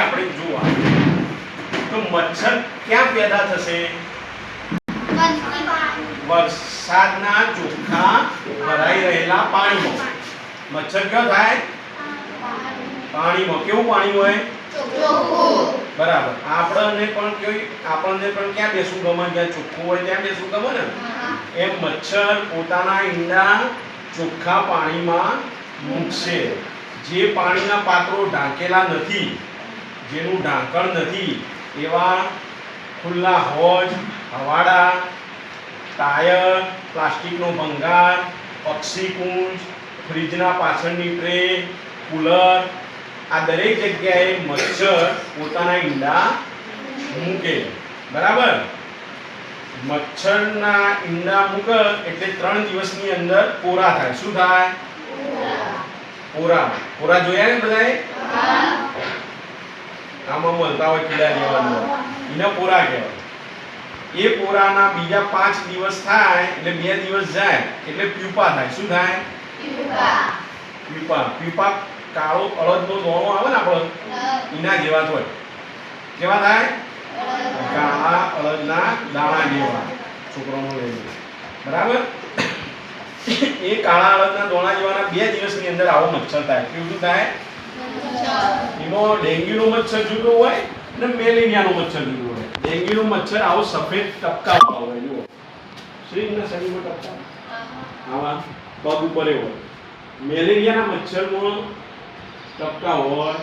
આપણે જોવા. તો મચ્છર ક્યાં પેદા થશે? વરસાદના ચોખ્ખા ભરાઈ રહેલા પાણીમાં. મચ્છર કયો થાય? પાણીમાં. કેવું પાણી હોય? બરાબર. આપણને પણ કોઈ આપણને પણ ક્યાં બેસવું ગમે? જ્યાં ચોખ્ખું હોય ત્યાં બેસવું ગમે ને? એમ મચ્છર પોતાના ઈંડા ચોખ્ખા પાણીમાં મૂકશે. જે પાણીના પાત્રો ઢાંકેલા નથી જેનું ઢાંકણ નથી એવા ખુલ્લા હોજ હવાડા ટાયર પ્લાસ્ટિકનો ભંગાર પક્ષીકુંજ ફ્રીજના પાછળની ટ્રે કુલર આ દરેક જગ્યાએ મચ્છર પોતાના ઈંડા મૂકે. બરાબર? મચ્છરના ઈંડા મૂકે એટલે ત્રણ દિવસની અંદર પોરા થાય. શું થાય? પોરા. પોરા. જોયા ને બધાએ? આમાં મળતા હોય કીડા લેવાનું એને પોરા કહેવાય. એ પોરાના બીજા પાંચ દિવસ થાય એટલે બે દિવસ જાય એટલે પ્યુપા થાય. શું થાય? પ્યુપા. પ્યુપા કાળો અળદનો દોણો આવે ને આપણો? એના જેવા જ હોય. કેવા થાય? કાળા અળદના દાણા જેવા. છોકરાનો લઈને બરાબર? એ કાળા અળદના દોણા જેવાના બે દિવસની અંદર આવો મચ્છર થાય. કેવું થાય? એમાં ડેન્ગ્યુનો મચ્છર જુદો હોય અને મેલેરિયાનો મચ્છર જુદો હોય ડેન્ગ્યુનો મચ્છર આવો સફેદ ટપકા હોય જુઓ શરીરના શરીરમાં ટપકા આવા પગ ઉપર હોય મેલેરિયાના મચ્છરમાં ટપકા હોય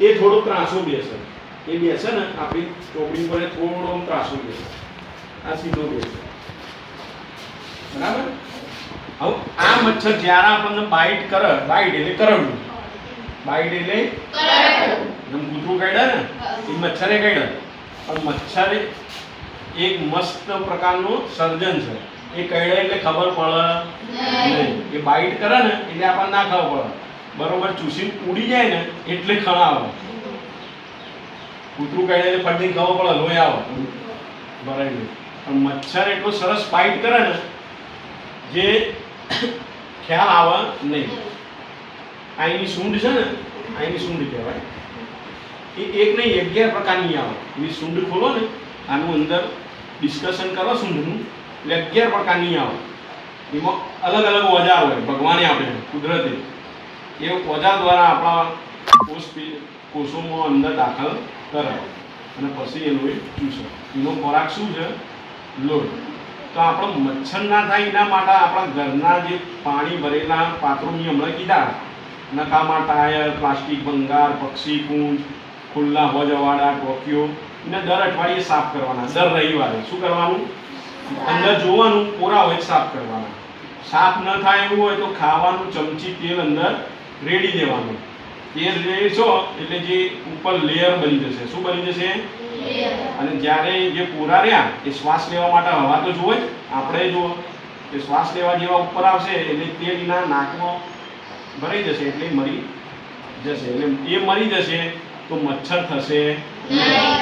એ થોડો ત્રાસો બેસે એ બેસે ને આપણી ચોપડી પર થોડો ત્રાસો બેસે આ સીધો બેસે બરાબર? હવે આ મચ્છર જ્યારે આપણને બાઇટ કરે બાઇટ એટલે કરડવું. બાઇટ એટલે એમ કૂતરું કાઢ્યા ને એ મચ્છરે કાઢ્યા પણ મચ્છર એક મસ્ત પ્રકારનું સર્જન છે. એ કહેડે એટલે ખબર પડે. નહીં. એ બાઇટ કરે ને એટલે આપણને ના ખબર પડે. બરોબર ચૂસી ઉડી જાય ને એટલે ખણા આવે. કૂતરું કહેડે એટલે ફટની ખબર પડે લોહી આવે. ભરાઈ પણ મચ્છર એટલો સરસ બાઇટ કરે ને જે ખ્યાલ આવે નહીં. એની સૂંઢ છે ને એની સૂંઢ કહેવાય. એ એક નહીં, અગિયાર પ્રકારની આવે. એની સૂંઢ ખોલો ને, આનું અંદર ડિસ્કશન કરો સૂંઢનું. એટલે અગિયાર પ્રકારની આવે. એમાં અલગ અલગ ઓજા હોય, ભગવાને આપણે કુદરતે. એ ઓજા દ્વારા આપણા કોષ કોષોમાં અંદર દાખલ કરે અને પછી એ લોહી ચૂસે. એનો ખોરાક શું છે? લોહી. તો આપણો મચ્છર ના થાય એના માટે આપણા ઘરના જે પાણી ભરેલા પાત્રો મેં હમણાં કીધા. નકામા ટાયર પ્લાસ્ટિક ભંગાર પક્ષી કુંજ ખુલ્લા હોજવાડા ટોકીઓ એને દર અઠવાડિયે સાફ કરવાના દર રવિવારે. શું કરવાનું? અંદર જોવાનું પોરા હોય સાફ કરવાના. સાફ ન થાય એવું હોય તો ખાવાનું ચમચી તેલ અંદર રેડી દેવાનું. તેલ રેડશો એટલે જે ઉપર લેયર બની જશે. શું બની જશે? અને જ્યારે જે પૂરા રહ્યા એ શ્વાસ લેવા માટે હવા તો જુએ જ. આપણે જુઓ એ શ્વાસ લેવા જેવા ઉપર આવશે એટલે તેલના નાકમાં ભરાઈ જશે એટલે મરી જશે એટલે એ મરી જશે તો મચ્છર થશે નહીં.